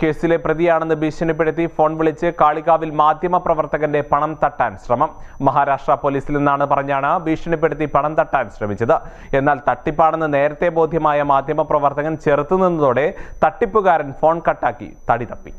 കേസിലെ പ്രതിയാണെന്ന് ഭീഷണിപ്പെടുത്തി ഫോൺ വിളിച്ച് കാളികാവിൽ മാധ്യമ പ്രവർത്തകന്റെ പണം തട്ടാൻ ശ്രമം. മഹാരാഷ്ട്ര പോലീസിൽ നിന്നാണ് പറഞ്ഞാണ് ഭീഷണിപ്പെടുത്തി പണം തട്ടാൻ ശ്രമിച്ചത്. എന്നാൽ തട്ടിപ്പാണെന്ന് നേരത്തെ ബോധ്യമായ മാധ്യമപ്രവർത്തകൻ ചെറുത്തുനിന്നതോടെ തട്ടിപ്പുകാരൻ ഫോൺ കട്ടാക്കി തടി തപ്പി.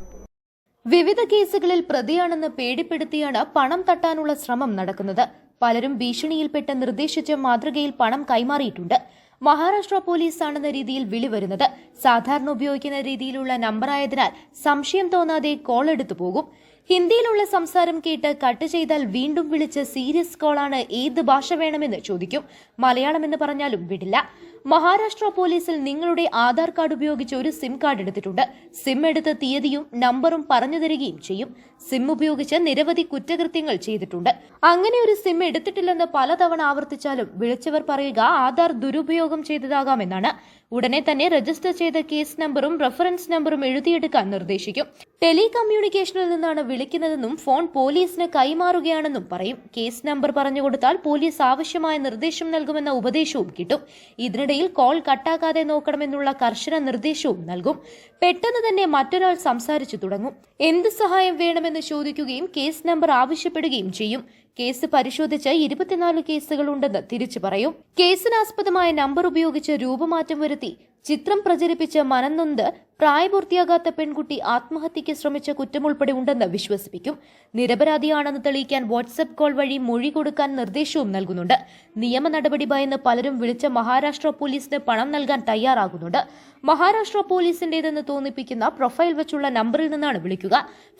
വിവിധ കേസുകളിൽ പ്രതിയാണെന്ന് പേടിപ്പെടുത്തിയാണ് പണം തട്ടാനുള്ള ശ്രമം നടക്കുന്നത്. പലരും ഭീഷണിയിൽപ്പെട്ട് നിർദ്ദേശിച്ച മാതൃകയിൽ പണം കൈമാറിയിട്ടുണ്ട്. മഹാരാഷ്ട്ര പോലീസാണെന്ന രീതിയിൽ വിളി വരുന്നത് സാധാരണ ഉപയോഗിക്കുന്ന രീതിയിലുള്ള നമ്പറായതിനാൽ സംശയം തോന്നാതെ കോൾ എടുത്തു പോകും. ഹിന്ദിയിലുള്ള സംസാരം കേട്ട് കട്ട് ചെയ്താൽ വീണ്ടും വിളിച്ച് സീരിയസ് കോളാണ് ഏത് ഭാഷ വേണമെന്ന് ചോദിക്കും. മലയാളം എന്ന് പറഞ്ഞാലും വിടില്ല. മഹാരാഷ്ട്ര പോലീസിൽ നിങ്ങളുടെ ആധാർ കാർഡ് ഉപയോഗിച്ച് ഒരു സിം കാർഡ് എടുത്തിട്ടുണ്ട്. സിം എടുത്ത തീയതിയും നമ്പറും പറഞ്ഞു തരികയും ചെയ്യും. സിം ഉപയോഗിച്ച് നിരവധി കുറ്റകൃത്യങ്ങൾ ചെയ്തിട്ടുണ്ട്. അങ്ങനെ ഒരു സിം എടുത്തിട്ടില്ലെന്ന് പലതവണ ആവർത്തിച്ചാലും വിളിച്ചവർ പറയുക ആധാർ ദുരുപയോഗം ചെയ്തതാകാമെന്നാണ്. ഉടനെ തന്നെ രജിസ്റ്റർ ചെയ്ത കേസ് നമ്പറും റഫറൻസ് നമ്പറും എഴുതിയെടുക്കാൻ നിർദ്ദേശിക്കും. ടെലികമ്മ്യൂണിക്കേഷനിൽ നിന്നാണ് വിളിക്കുന്നതെന്നും ഫോൺ പോലീസിന് കൈമാറുകയാണെന്നും പറയും. കേസ് നമ്പർ പറഞ്ഞു കൊടുത്താൽ പോലീസ് ആവശ്യമായ നിർദ്ദേശം നൽകുമെന്ന ഉപദേശവും കിട്ടും. ഇതിനിടയിൽ കോൾ കട്ടാക്കാതെ നോക്കണമെന്നുള്ള കർശന നിർദ്ദേശവും നൽകും. പെട്ടെന്ന് തന്നെ മറ്റൊരാൾ സംസാരിച്ചു തുടങ്ങും. എന്ത് സഹായം വേണമെന്ന് ചോദിക്കുകയും കേസ് നമ്പർ ആവശ്യപ്പെടുകയും ചെയ്യും. കേസ് പരിശോധിച്ച് ഇരുപത്തിനാല് കേസുകളുണ്ടെന്ന് തിരിച്ചു പറയും. കേസിനാസ്പദമായ നമ്പർ ഉപയോഗിച്ച് രൂപമാറ്റം വരുത്തി ചിത്രം പ്രചരിപ്പിച്ച് മനംനൊന്ത് പ്രായപൂർത്തിയാകാത്ത പെൺകുട്ടി ആത്മഹത്യയ്ക്ക് ശ്രമിച്ച കുറ്റമുൾപ്പെടെ ഉണ്ടെന്ന് വിശ്വസിപ്പിക്കും. നിരപരാധിയാണെന്ന് തെളിയിക്കാൻ വാട്സപ്പ് കോൾ വഴി മൊഴി കൊടുക്കാൻ നിർദ്ദേശവും നൽകുന്നുണ്ട്. നിയമ നടപടി ഭയന്ന് പലരും വിളിച്ച മഹാരാഷ്ട്ര പോലീസിന് പണം നൽകാൻ തയ്യാറാകുന്നുണ്ട്. മഹാരാഷ്ട്ര പോലീസിന്റേതെന്ന് തോന്നിപ്പിക്കുന്ന പ്രൊഫൈൽ വെച്ചുള്ള നമ്പറിൽ നിന്നാണ് വിളിക്കുക.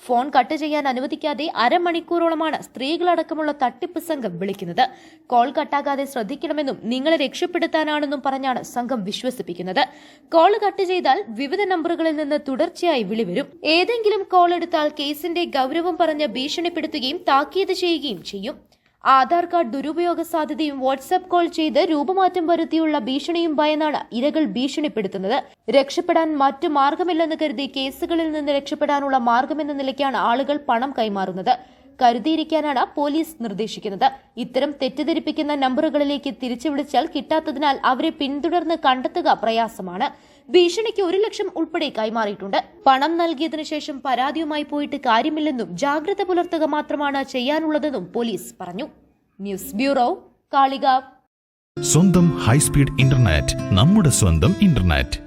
ഫോൺ കട്ട് ചെയ്യാൻ അനുവദിക്കാതെ അരമണിക്കൂറോളമാണ് സ്ത്രീകളടക്കമുള്ള തട്ടിപ്പ് സംഘം വിളിക്കുന്നത്. കോൾ കട്ടാകാതെ ശ്രദ്ധിക്കണമെന്നും നിങ്ങളെ രക്ഷപ്പെടുത്താനാണെന്നും പറഞ്ഞാണ് സംഘം വിശ്വസിപ്പിക്കുന്നത്. കോൾ കട്ട് ചെയ്താൽ വിവിധ നമ്പറുകളിൽ നിന്ന് തുടർച്ചയായി വിളി വരും. ഏതെങ്കിലും കോൾ എടുത്താൽ കേസിന്റെ ഗൗരവം പറഞ്ഞ് ഭീഷണിപ്പെടുത്തുകയും താക്കീത് ചെയ്യുകയും ചെയ്യും. ആധാർ കാർഡ് ദുരുപയോഗ സാധ്യതയും വാട്സ്ആപ്പ് കോൾ ചെയ്ത് രൂപമാറ്റം വരുത്തിയുള്ള ഭീഷണിയും ഭയന്നാണ് ഇരകൾ ഭീഷണിപ്പെടുത്തുന്നത്. രക്ഷപ്പെടാൻ മറ്റു മാർഗമില്ലെന്ന് കരുതി കേസുകളിൽ നിന്ന് രക്ഷപ്പെടാനുള്ള മാർഗമെന്ന നിലയ്ക്കാണ് ആളുകൾ പണം കൈമാറുന്നത്. കരുതിയിരിക്കാനാണ് പോലീസ് നിർദ്ദേശിക്കുന്നത്. ഇത്തരം തെറ്റിദ്ധരിപ്പിക്കുന്ന നമ്പറുകളിലേക്ക് തിരിച്ചു വിളിച്ചാൽ കിട്ടാത്തതിനാൽ അവരെ പിന്തുടർന്ന് കണ്ടെത്തുക പ്രയാസമാണ്. ഭീഷണിക്ക് ഒരു ലക്ഷം ഉൾപ്പെടെ കൈമാറിയിട്ടുണ്ട്. പണം നൽകിയതിനു ശേഷം പരാതിയുമായി പോയിട്ട് കാര്യമില്ലെന്നും ജാഗ്രത പുലർത്തുക മാത്രമാണ് ചെയ്യാനുള്ളതെന്നും പോലീസ് പറഞ്ഞു. News bureau Kalikavu. സ്വന്തം ഹൈസ്പീഡ് ഇന്റർനെറ്റ് നമ്മുടെ സ്വന്തം ഇന്റർനെറ്റ്.